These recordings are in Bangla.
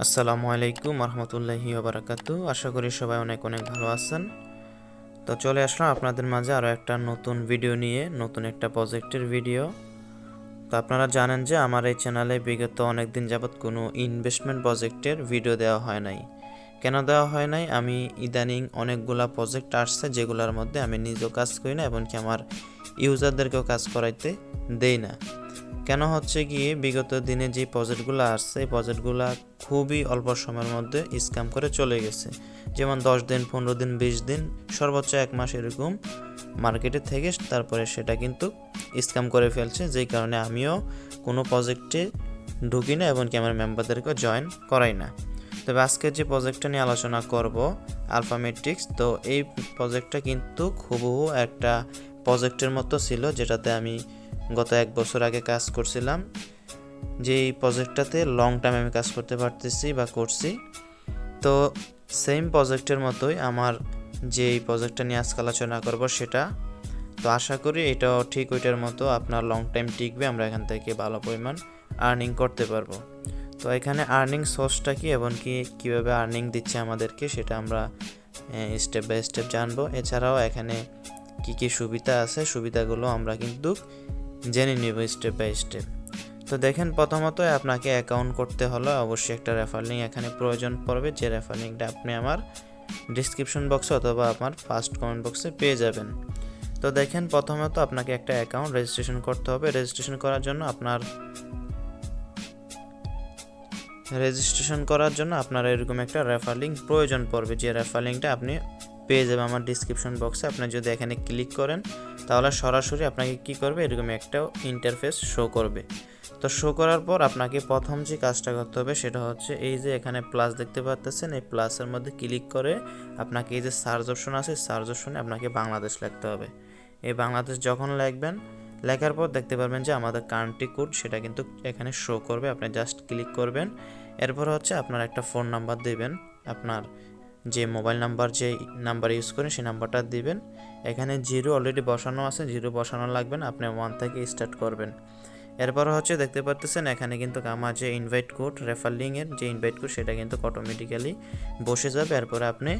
আসসালামু আলাইকুম রহমতুল্লাহি ওবরাকাতু আশা করি সবাই অনেক অনেক ভালো আছেন। তো চলে আসলাম আপনাদের মাঝে আরও একটা নতুন ভিডিও নিয়ে, নতুন একটা প্রজেক্টের ভিডিও। তো আপনারা জানেন যে আমার এই চ্যানেলে বিগত অনেক দিন যাবৎ কোনো ইনভেস্টমেন্ট প্রজেক্টের ভিডিও দেওয়া হয় নাই। কেন দেওয়া হয় নাই? আমি ইদানিং অনেকগুলা প্রজেক্ট আসছে যেগুলোর মধ্যে আমি নিজেও কাজ করি না, এমনকি আমার ইউজারদেরকেও কাজ করাইতে দেই না। কেন হচ্ছে গিয়ে বিগত দিনে যে প্রজেক্টগুলো আসছে, এই প্রজেক্টগুলো খুবই অল্প সময়ের মধ্যে স্ক্যাম করে চলে গেছে। যেমন দশ দিন, পনেরো দিন, বিশ দিন, সর্বোচ্চ এক মাস এরকম মার্কেটে থেকে তারপরে সেটা কিন্তু স্ক্যাম করে ফেলছে। যেই কারণে আমিও কোনো প্রজেক্টে ঢুকি না এবং আমার মেম্বারদেরকে জয়েন করাই না। তবে আজকে যে প্রজেক্টটা নিয়ে আলোচনা করব আলফামেট্রিক্স তো এই প্রজেক্টটা কিন্তু হুবহু একটা প্রজেক্টের মতো ছিল, যেটাতে আমি গত এক বছর আগে কাজ করছিলাম যে প্রজেক্টটাতে লং টাইম আমি কাজ করতে পারতেছি বা করছি। তো সেম প্রজেক্টের মতোই আমার যে এই প্রজেক্টটা নিয়ে আজকে আলোচনা করব সেটা। তো আশা করি এটাও ঠিক ওইটার মতো আপনার লং টাইম টিকবে, আমরা এখান থেকে ভালো পরিমাণ আর্নিং করতে পারব। তো এখানে আর্নিং সোর্সটা কি এবং কি, কীভাবে আর্নিং দিচ্ছে আমাদেরকে সেটা আমরা স্টেপ বাই স্টেপ জানব। এছাড়াও এখানে কি কি সুবিধা আছে, সুবিধাগুলো আমরা কিন্তু জেনে নিব স্টেপ বাই স্টেপ তো দেখেন প্রথমত আপনাকে অ্যাকাউন্ট করতে হলে অবশ্যই একটা রেফার লিঙ্ক এখানে প্রয়োজন পড়বে। যে রেফার লিঙ্কটা আপনি আমার ডিসক্রিপশন বক্সে অথবা আমার ফার্স্ট কমেন্ট বক্সে পেয়ে যাবেন। তো দেখেন প্রথমত আপনাকে একটা অ্যাকাউন্ট রেজিস্ট্রেশন করতে হবে। রেজিস্ট্রেশন করার জন্য আপনার রেজিস্ট্রেশন করার জন্য আপনার এরকম একটা রেফার লিঙ্ক প্রয়োজন পড়বে। যে রেফার লিঙ্কটা আপনি পেয়ে যাবে আমার ডিসক্রিপশন বক্সে আপনি যদি এখানে ক্লিক করেন, তাহলে সরাসরি আপনাকে কি করবে? এরকম একটা ইন্টারফেস শো করবে। তো শো করার পর আপনাকে প্রথম যে কাজটা করতে হবে, সেটা হচ্ছে এই যে এখানে প্লাস দেখতে পাচ্ছেন এই প্লাসের মধ্যে ক্লিক করে আপনাকে এই যে সার্চ অপশন আছে সার্চ অপশনে আপনাকে বাংলাদেশ লিখতে হবে। এই বাংলাদেশ যখন লিখবেন, লেখার পর দেখতে পারবেন যে আমাদের কান্ট্রি কোড সেটা কিন্তু এখানে শো করবে। আপনি জাস্ট ক্লিক করবেন। এরপর হচ্ছে আপনার একটা ফোন নাম্বার দেবেন, আপনার যে মোবাইল নাম্বার যে নাম্বার ইউজ করেন সেই নাম্বারটা দিবেন। এখানে জিরো অলরেডি বসানো আছে, জিরো বসানো লাগবে না, আপনি ওয়ান থেকে স্টার্ট করবেন। এরপর হচ্ছে দেখতে পারতেছেন, এখানে কিন্তু আমার যে ইনভাইট কোড রেফার যে ইনভাইট কোড সেটা কিন্তু অটোমেটিক্যালি বসে যাবে। এরপরে আপনি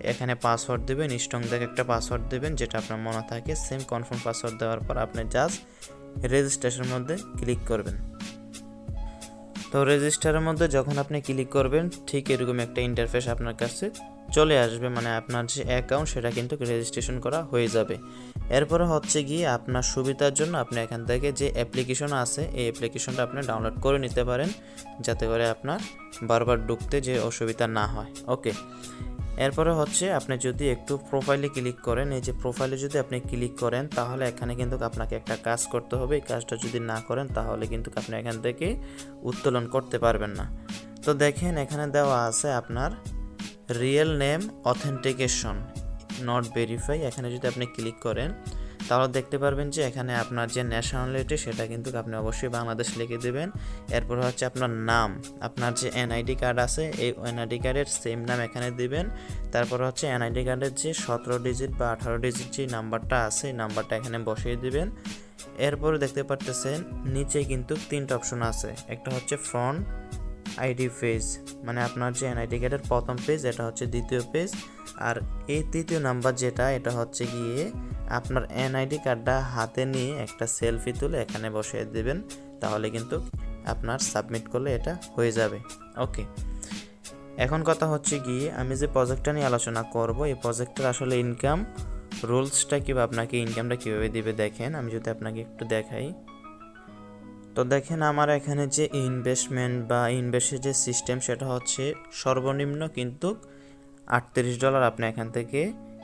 এখানে পাসওয়ার্ড দেবেন স্ট্রং দেখে একটা পাসওয়ার্ড দেবেন, যেটা আপনার মনে থাকে সেম কনফার্ম পাসওয়ার্ড দেওয়ার পর আপনি জাস্ট রেজিস্ট্রেশনের মধ্যে ক্লিক করবেন। তো রেজিস্টারের মধ্যে যখন আপনি ক্লিক করবেন, ঠিক এরকম একটা ইন্টারফেস আপনার কাছে চলে আসবে। মানে আপনার যে অ্যাকাউন্ট সেটা কিন্তু রেজিস্ট্রেশন করা হয়ে যাবে। এরপরে হচ্ছে গিয়ে আপনার সুবিধার জন্য আপনি এখান থেকে যে অ্যাপ্লিকেশন আছে, এই অ্যাপ্লিকেশনটা আপনি ডাউনলোড করে নিতে পারেন। যাতে করে আপনার বারবার ঢুকতে যে অসুবিধা না হয়। ওকে এরপরে হচ্ছে আপনি যদি একটু প্রোফাইলে ক্লিক করেন, এই যে প্রোফাইলে যদি আপনি ক্লিক করেন, তাহলে এখানে কিন্তু আপনাকে একটা কাজ করতে হবে। এই কাজটা যদি না করেন, তাহলে কিন্তু আপনি এখান থেকে উত্তোলন করতে পারবেন না। তো দেখেন, এখানে দেওয়া আছে আপনার real name authentication not verify এখানে যদি আপনি ক্লিক করেন তাহলে দেখতে পারবেন যে এখানে আপনার যে ন্যাশনালিটি সেটা কিন্তু আপনি অবশ্যই বাংলাদেশ লিখে দেবেন। এরপর হচ্ছে আপনার নাম, আপনার যে এনআইডি কার্ড আছে, এই এনআইডি কার্ডের সেম নাম এখানে দিবেন। তারপর হচ্ছে এনআইডি কার্ডের যে সতেরো ডিজিট বা আঠারো ডিজিট যে নাম্বারটা আছে, এই নাম্বারটা এখানে বসিয়ে দিবেন। এরপরে দেখতে পারতেছেন, নিচে কিন্তু তিনটা অপশন আছে। একটা হচ্ছে ফ্রন্ট আইডি পেজ মানে আপনার যে এনআইডি কার্ডের প্রথম পেজ, এটা হচ্ছে দ্বিতীয় পেজ। আর এই তৃতীয় নাম্বার যেটা, এটা হচ্ছে গিয়ে আপনার এনআইডি কার্ডটা হাতে নিয়ে একটা সেলফি তুলে এখানে বসিয়ে দেবেন, তাহলে কিন্তু আপনার সাবমিট করলে এটা হয়ে যাবে। ওকে। এখন কথা হচ্ছে গিয়ে আমি যে প্রজেক্টটা নিয়ে আলোচনা করব, এই প্রজেক্টের আসলে ইনকাম রুলসটা কীভাবে, আপনাকে ইনকামটা কীভাবে দিবে দেখেন, আমি যদি আপনাকে একটু দেখাই। তো দেখেন আমার এখানে যে ইনভেস্টমেন্ট বা ইনভেস্টের যে সিস্টেম সেটা হচ্ছে সর্বনিম্ন কিন্তু আটত্রিশ ডলার আপনি এখান থেকে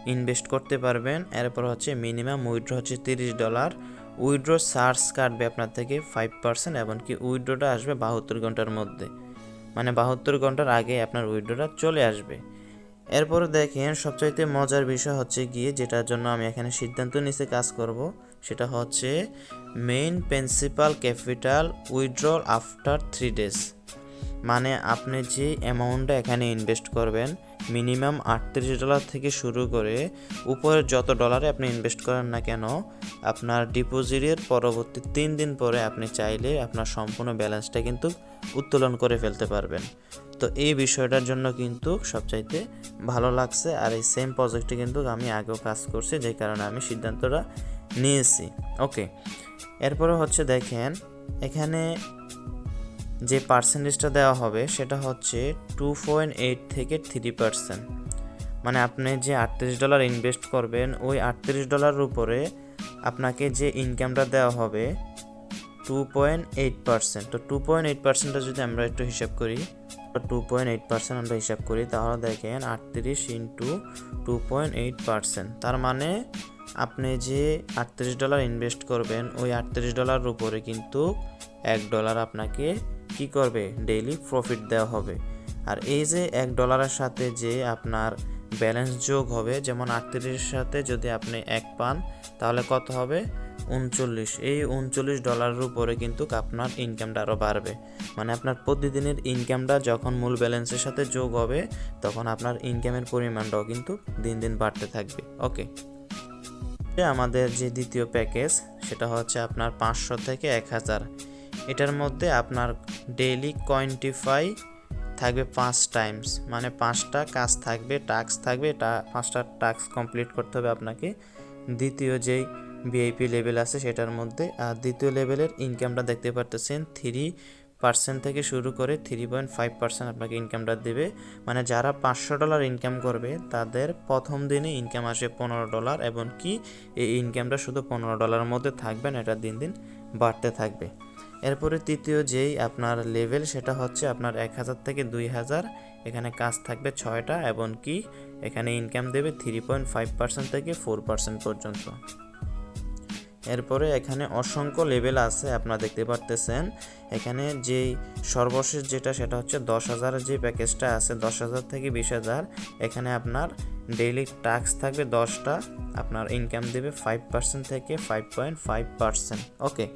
ইনভেস্ট করতে পারবেন। এরপর হচ্ছে মিনিমাম উইড্রো হচ্ছে তিরিশ ডলার উইড্রো চার্জ কাটবে আপনার থেকে ফাইভ পার্সেন্ট এমনকি উইড্রোটা আসবে বাহাত্তর ঘণ্টার মধ্যে। মানে বাহাত্তর ঘণ্টার আগে আপনার উইড্রোটা চলে আসবে। এরপর দেখেন সবচাইতে মজার বিষয় হচ্ছে গিয়ে যেটার জন্য আমি এখানে সিদ্ধান্ত নিচে কাজ করব। সেটা হচ্ছে main principal capital withdrawal after three days মানে আপনি যে অ্যামাউন্টটা এখানে ইনভেস্ট করবেন মিনিমাম আটত্রিশ ডলার থেকে শুরু করে উপরের যত ডলারে আপনি ইনভেস্ট করেন না কেন, আপনার ডিপোজিটের পরবর্তী তিন দিন পরে আপনি চাইলে আপনার সম্পূর্ণ ব্যালেন্সটা কিন্তু উত্তোলন করে ফেলতে পারবেন। তো এই বিষয়টার জন্য কিন্তু সবচাইতে ভালো লাগছে, আর এই সেম প্রজেক্টে কিন্তু আমি আগেও কাজ করছি, যে কারণে আমি সিদ্ধান্তটা নিয়েছি। ওকে এরপরে হচ্ছে দেখেন, এখানে যে পার্সেন্টেজটা দেওয়া হবে, সেটা হচ্ছে টু পয়েন্ট এইট থেকে থ্রি পার্সেন্ট মানে আপনি যে আটত্রিশ ডলার ইনভেস্ট করবেন, ওই আটত্রিশ ডলারের উপরে আপনাকে যে ইনকামটা দেওয়া হবে টু পয়েন্ট এইট পার্সেন্ট তো টু পয়েন্ট এইট পার্সেন্টটা যদি আমরা একটু হিসাব করি টু পয়েন্ট এইট পার্সেন্ট আমরা হিসাব করি, তাহলে দেখেন আটত্রিশ into two point eight percent তার মানে আপনি যে আটত্রিশ ডলার ইনভেস্ট করবেন, ওই আটত্রিশ ডলার উপরে কিন্তু এক ডলার আপনাকে কি করবে? ডেইলি প্রফিট দেওয়া হবে। আর এই যে এক ডলারের সাথে যে আপনার ব্যালেন্স যোগ হবে, যেমন আটত্রিশের সাথে যদি আপনি এক পান, তাহলে কত হবে? উনচল্লিশ। এই উনচল্লিশ ডলারের উপরে কিন্তু আপনার ইনকামটা আরও বাড়বে। মানে আপনার প্রতিদিনের ইনকামটা যখন মূল ব্যালেন্সের সাথে যোগ হবে, তখন আপনার ইনকামের পরিমাণটাও কিন্তু দিন দিন বাড়তে থাকবে। ওকে আমাদের যে দ্বিতীয় প্যাকেজ, সেটা হচ্ছে আপনার পাঁচশো থেকে এক হাজার। এটার মধ্যে আপনার ডেইলি কয়েন্টিফাই থাকবে পাঁচ টাইমস মানে পাঁচটা কাজ থাকবে, টাস্ক থাকবে পাঁচটা টাস্ক কমপ্লিট করতে হবে আপনাকে। দ্বিতীয় যেই ভিআইপি লেভেল আছে, সেটার মধ্যে, আর দ্বিতীয় লেভেলের ইনকামটা দেখতে পারতেছেন, থ্রি পার্সেন্ট থেকে শুরু করে থ্রি পয়েন্ট ফাইভ পার্সেন্ট আপনাকে ইনকামটা দেবে। মানে যারা পাঁচশো ডলার ইনকাম করবে, তাদের প্রথম দিনে ইনকাম আসে পনেরো ডলার এবং কি এই ইনকামটা শুধু পনেরো ডলারের মধ্যে থাকবে না, এটা দিন দিন বাড়তে থাকবে। এরপরে তৃতীয় যেই আপনার লেভেল সেটা হচ্ছে আপনার এক হাজার থেকে দুই হাজার। এখানে কাজ থাকবে ছয়টা এবং কি? এখানে ইনকাম দেবে থ্রি পয়েন্ট ফাইভ পার্সেন্ট থেকে ফোর পার্সেন্ট পর্যন্ত। এরপরে এখানে অসংখ্য লেভেল আছে, আপনারা দেখতে পারতেছেন। এখানে যেই সর্বশেষ যেটা, সেটা হচ্ছে দশ হাজারের যে প্যাকেজটা আছে, দশ হাজার থেকে বিশ হাজার, এখানে আপনার ডেইলি টাস্ক থাকবে দশটা, আপনার ইনকাম দেবে ফাইভ পার্সেন্ট থেকে five point five percent. Okay,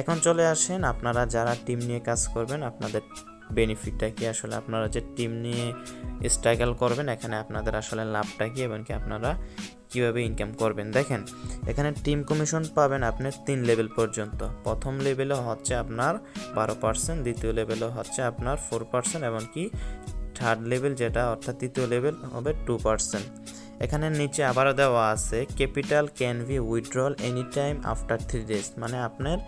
এখন চলে আসেন আপনারা যারা টিম নিয়ে কাজ করবেন, আপনাদের বেনিফিটটা কি আসলে আপনারা যে টিম নিয়ে স্ট্রাগল করবেন, এখানে আপনাদের আসলে লাভটা কি এবং কি আপনারা কীভাবে ইনকাম করবেন? দেখেন, এখানে টিম কমিশন পাবেন আপনি তিন লেভেল পর্যন্ত। প্রথম লেভেলে হচ্ছে আপনার বারো পার্সেন্ট দ্বিতীয় লেভেলে হচ্ছে আপনার ফোর পার্সেন্ট এমনকি থার্ড লেভেল যেটা, অর্থাৎ তৃতীয় লেভেল হবে টু পার্সেন্ট এখানে নিচে আবারও দেওয়া আছে capital can be withdrawal any time after three days মানে আপনার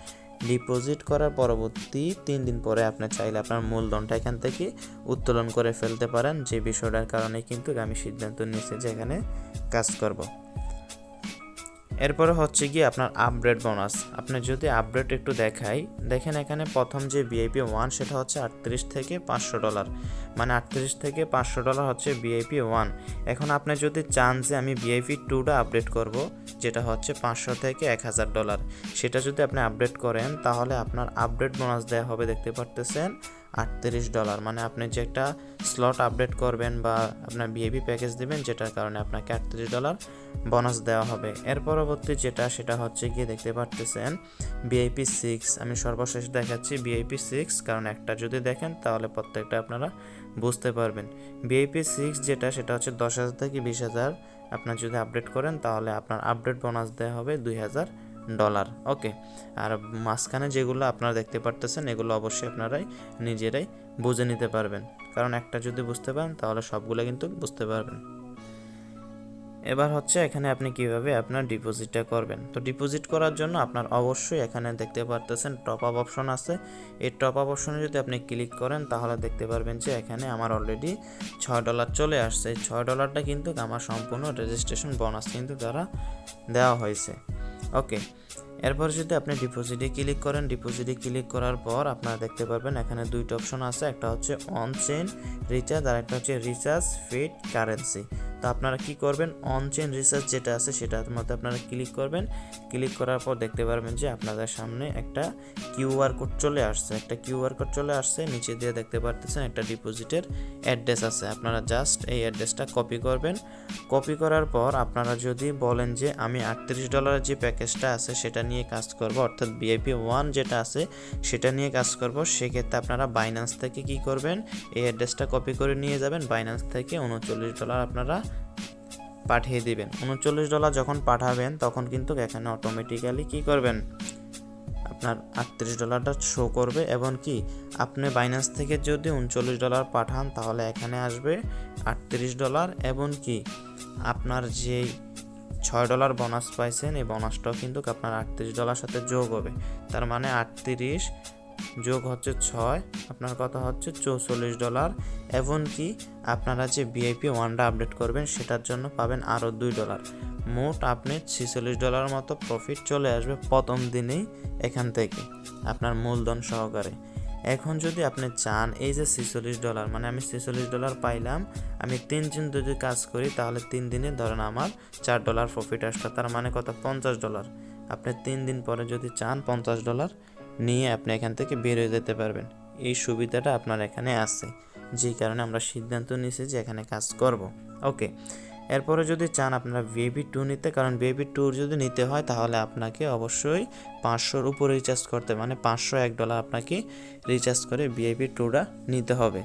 ডিপোজিট করার পরবর্তী তিন দিন পরে আপনি চাইলে আপনার মূলধনটা এখান থেকে উত্তোলন করে ফেলতে পারেন। যে বিষয়টার কারণে কিন্তু আমি সিদ্ধান্ত নিয়েছি যে এখানে কাজ করব। এরপরে হচ্ছে গিয়ে আপনার আপগ্রেড বোনাস আপনি যদি আপগ্রেড একটু দেখাই, দেখেন এখানে প্রথম যে ভিআইপি ওয়ান সেটা হচ্ছে আটত্রিশ থেকে পাঁচশো ডলার মানে আটত্রিশ থেকে পাঁচশো ডলার হচ্ছে ভিআইপি ওয়ান এখন আপনি যদি চান যে আমি ভিআইপি টুটা আপডেট করব, যেটা হচ্ছে পাঁচশো থেকে এক হাজার ডলার সেটা যদি আপনি আপডেট করেন, তাহলে আপনার আপডেট বোনাস দেওয়া হবে, দেখতে পারতেছেন। আটত্রিশ ডলার। মানে আপনি যে একটা স্লট আপডেট করবেন বা আপনার ভিআইপি প্যাকেজ দেবেন, যেটার কারণে আপনাকে আটত্রিশ ডলার বোনাস দেওয়া হবে। এর পরবর্তী যেটা, সেটা হচ্ছে গিয়ে দেখতে পারতেছেন ভিআইপি সিক্স আমি সর্বশেষ দেখাচ্ছি ভিআইপি সিক্স কারণ একটা যদি দেখেন, তাহলে প্রত্যেকটা আপনারা বুঝতে পারবেন। ভিআইপি সিক্স যেটা, সেটা হচ্ছে দশ হাজার থেকে বিশ হাজার। আপনার যদি আপডেট করেন, তাহলে আপনার আপডেট বোনাস দেওয়া হবে দুই হাজার ডলার ওকে আর মাঝখানে যেগুলো আপনারা দেখতে পারতেছেন, এগুলো অবশ্যই আপনারাই নিজেরাই বুঝে নিতে পারবেন। কারণ একটা যদি বুঝতে পারেন, তাহলে সবগুলো কিন্তু বুঝতে পারবেন। এবার হচ্ছে এখানে আপনি কীভাবে আপনার ডিপোজিটটা করবেন। তো ডিপোজিট করার জন্য আপনার অবশ্যই এখানে দেখতে পারতেছেন টপ আপ অপশন আছে। এই টপ আপ অপশনে যদি আপনি ক্লিক করেন তাহলে দেখতে পারবেন যে এখানে আমার অলরেডি ছয় ডলার চলে আসছে। এই ছয় ডলারটা কিন্তু আমার সম্পূর্ণ রেজিস্ট্রেশন বোনাস কিন্তু তারা দেওয়া হয়েছে। ওকে এরপর যদি আপনি ডিপোজিটে ক্লিক করেন ডিপোজিটে ক্লিক করার পর আপনারা দেখতে পারবেন এখানে দুইটা অপশন আছে। একটা হচ্ছে অন চেন রিচার্জ আর একটা হচ্ছে রিচার্জ ফিট কারেন্সি তো আপনারা কি করবেন? অন চেন রিসার্চ যেটা আছে সেটার মধ্যে আপনারা ক্লিক করবেন। ক্লিক করার পর দেখতে পারবেন যে আপনাদের সামনে একটা কিউআর কোড চলে আসছে। একটা কিউআর কোড চলে আসছে, নিচে দিয়ে দেখতে পারতেছেন একটা ডিপোজিটের অ্যাড্রেস আছে। আপনারা জাস্ট এই অ্যাড্রেসটা কপি করবেন। কপি করার পর আপনারা যদি বলেন যে আমি আটত্রিশ ডলারের যে প্যাকেজটা আছে সেটা নিয়ে কাজ করব, অর্থাৎ বিআইপি ওয়ান যেটা আছে সেটা নিয়ে কাজ করব, সেক্ষেত্রে আপনারা বাইন্যান্স থেকে কি করবেন? এই অ্যাড্রেসটা কপি করে নিয়ে যাবেন। বাইন্যান্স থেকে উনচল্লিশ ডলার আপনারা পাঠিয়ে দিবেন। উনচল্লিশ ডলার যখন পাঠাবেন, তখন কিন্তু এখানে অটোমেটিক্যালি কি করবেন? আপনার আটত্রিশ ডলারটা শো করবে এবং কি, আপনি বাইন্যান্স থেকে যদি উনচল্লিশ ডলার পাঠান, তাহলে এখানে আসবে আটত্রিশ ডলার এবং কি, আপনার যেই ছয় ডলার বোনাস পাইছেন, এই বোনাসটাও কিন্তু আপনার আটত্রিশ ডলার সাথে যোগ হবে। তার মানে আটত্রিশ যোগ হচ্ছে ছয়, আপনার কথা হচ্ছে চৌচল্লিশ ডলার। এবং কি আপনারা যে ভিআইপি ওয়ানটা আপডেট করবেন, সেটার জন্য পাবেন আরও দুই ডলার। মোট আপনি ছিচল্লিশ ডলার মতো প্রফিট চলে আসবে প্রথম দিনেই এখান থেকে, আপনার মূলধন সহকারে। এখন যদি আপনি চান এই যে ছিচল্লিশ ডলার মানে আমি ছিচল্লিশ ডলার পাইলাম, আমি তিন দিন যদি কাজ করি, তাহলে তিন দিনে ধরেন আমার চার ডলার প্রফিট আসলো তার মানে কত পঞ্চাশ ডলার। আপনি তিন দিন পরে যদি চান পঞ্চাশ ডলার নিয়ে আপনি এখান থেকে বের হয়ে যেতে পারবেন। এই সুবিধাটা আপনার এখানে আছে যেই কারণে আমরা সিদ্ধান্ত নিয়েছি যে এখানে কাজ করব। ওকে, এরপরে যদি চান আপনারা ভিএবি টু নিতে, কারণ ভিএবি টু যদি নিতে হয়, তাহলে আপনাকে অবশ্যই পাঁচশোর উপরে রিচার্জ করতে মানে পাঁচশো এক ডলার আপনাকে রিচার্জ করে ভিআইপি টুটা নিতে হবে।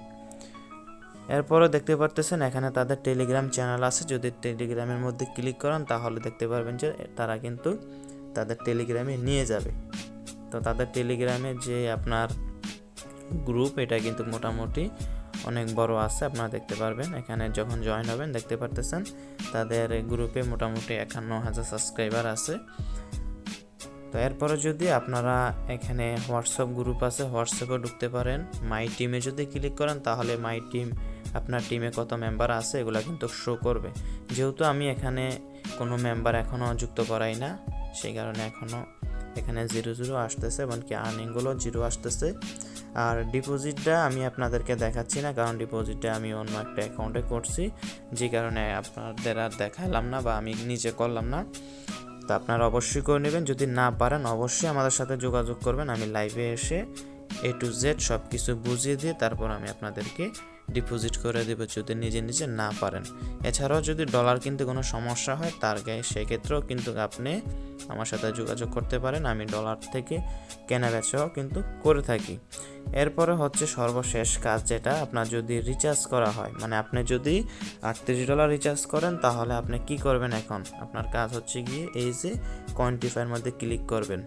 এরপরে দেখতে পারতেছেন, এখানে তাদের টেলিগ্রাম চ্যানেল আছে। যদি টেলিগ্রামের মধ্যে ক্লিক করেন, তাহলে দেখতে পারবেন যে তারা কিন্তু তাদের টেলিগ্রামে নিয়ে যাবে। তো তাদের টেলিগ্রামে যে আপনার গ্রুপ, এটা কিন্তু মোটামুটি অনেক বড় আছে, আপনারা দেখতে পারবেন। এখানে যখন জয়েন হবেন, দেখতে পারতেছেন, তাদের গ্রুপে মোটামুটি একান্ন হাজার সাবস্ক্রাইবার আছে। তো এরপরে যদি আপনারা এখানে হোয়াটসঅ্যাপ গ্রুপ আছে, হোয়াটসঅ্যাপে ঢুকতে পারেন। মাই টিমে যদি ক্লিক করেন, তাহলে মাই টিম আপনার টিমে কত মেম্বার আছে, এগুলো কিন্তু শো করবে। যেহেতু আমি এখানে কোনো মেম্বার এখনও যুক্ত করাই না, সেই কারণে এখনও এখানে জিরো জিরো আসতেছে, এমনকি আর্নিংগুলো জিরো আসতেছে। আর ডিপোজিটটা আমি আপনাদেরকে দেখাচ্ছি না, কারণ ডিপোজিটটা আমি অন্য একটা অ্যাকাউন্টে করছি, যে কারণে আপনাদের আর দেখালাম না বা আমি নিজে করলাম না। তো আপনারা অবশ্যই করে নেবেন, যদি না পারেন অবশ্যই আমাদের সাথে যোগাযোগ করবেন, আমি লাইভে এসে এ টু জেড সব কিছু বুঝিয়ে দিয়ে তারপর আমি আপনাদেরকে ডিপোজিট করে দেবো যদি নিজে নিজে না পারেন। এছাড়াও যদি ডলার কিনতে কোনো সমস্যা হয়, তার গায়ে সেক্ষেত্রেও কিন্তু আপনি আমার সাথে যোগাযোগ করতে পারেন। আমি ডলার থেকে কেনা বেচাও কিন্তু করে থাকি। এরপরে হচ্ছে সর্বশেষ কাজ যেটা, আপনার যদি রিচার্জ করা হয় মানে আপনি যদি আটত্রিশ ডলার রিচার্জ করেন, তাহলে আপনি কি করবেন এখন? আপনার কাজ হচ্ছে গিয়ে এই যে কোয়ান্টিফাইয়ের মধ্যে ক্লিক করবেন।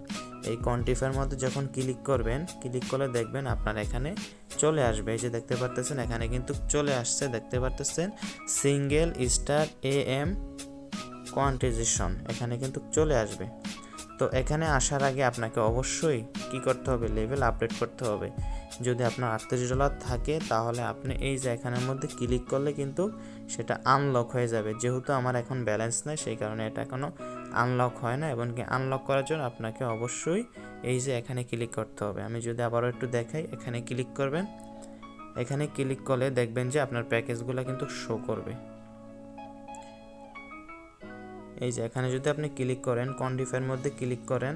এই কোয়ান্টিফাইয়ের মধ্যে যখন ক্লিক করবেন ক্লিক করলে দেখবেন আপনার এখানে চলে আসবে। এই যে দেখতে পারতেছেন, এখানে কিন্তু চলে আসছে। দেখতে পারতেছেন single star A M quantization এখানে কিন্তু চলে আসবে। তো এখানে আসার আগে আপনাকে অবশ্যই কি করতে হবে? লেভেল আপডেট করতে হবে। যদি আপনার আটত্রিশ ডলার থাকে, তাহলে আপনি এই যে এখানের মধ্যে ক্লিক করলে কিন্তু সেটা আনলক হয়ে যাবে। যেহেতু আমার এখন ব্যালেন্স নেই, সেই কারণে এটা এখনও আনলক হয় না, এবং কি আনলক করার জন্য আপনাকে অবশ্যই এই যে এখানে ক্লিক করতে হবে। আমি যদি আবারও একটু দেখাই, এখানে ক্লিক করবেন। এখানে ক্লিক করলে দেখবেন যে আপনার প্যাকেজগুলো কিন্তু শো করবে। এই যে এখানে যদি আপনি ক্লিক করেন কন্ডিফাইয়ের মধ্যে ক্লিক করেন,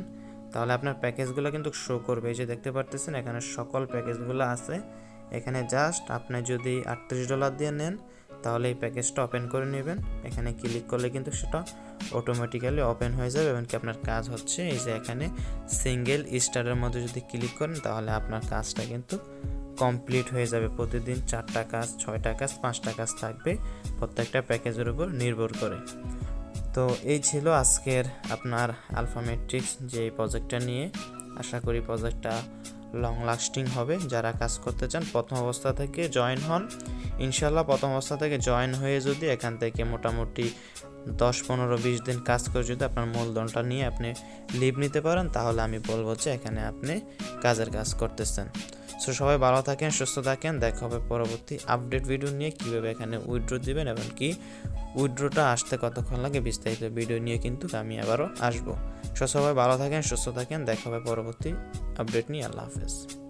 তাহলে আপনার প্যাকেজগুলো কিন্তু শো করবে। এই যে দেখতে পারতেছেন, এখানে সকল প্যাকেজগুলো আছে। এখানে জাস্ট আপনি যদি আটত্রিশ ডলার দিয়ে নেন তাহলে এই প্যাকেজটা ওপেন করে নেবেন। এখানে ক্লিক করলে কিন্তু সেটা অটোমেটিক্যালি ওপেন হয়ে যাবে এবং কি আপনার কাজ হচ্ছে এই যে এখানে সিঙ্গেল স্টারের মধ্যে যদি ক্লিক করেন, তাহলে আপনার কাজটা কিন্তু কমপ্লিট হয়ে যাবে। প্রতিদিন চারটা কাজ, ছয়টা কাজ, পাঁচটা কাজ থাকবে প্রত্যেকটা প্যাকেজের উপর নির্ভর করে। তো এই ছিল আজকের আপনার আলফামেট্রিক্স যে প্রজেক্টটা নিয়ে। আশা করি প্রজেক্টটা লং লাস্টিং হবে। যারা কাজ করতে চান, প্রথম অবস্থা থেকে জয়েন হন। ইনশাল্লাহ প্রথম অবস্থা থেকে জয়েন হয়ে যদি এখান থেকে মোটামুটি দশ, পনেরো, বিশ দিন কাজ করে যদি আপনার মূলধনটা নিয়ে আপনি লিভ নিতে পারেন, তাহলে আমি বলব যে এখানে আপনি কাজের কাজ করতেছেন। সো সবাই ভালো থাকেন, সুস্থ থাকেন। দেখা হবে পরবর্তী আপডেট ভিডিও নিয়ে কীভাবে এখানে উইড্রো দিবেন এবং কি উইথড্রটা আসতে কতক্ষণ লাগে বিস্তারিত ভিডিও নিয়ে কিন্তু আমি আবারও আসব। সবাই ভালো থাকেন সুস্থ থাকেন। দেখা হবে পরবর্তী আপডেট নিয়ে। আল্লাহ হাফেজ।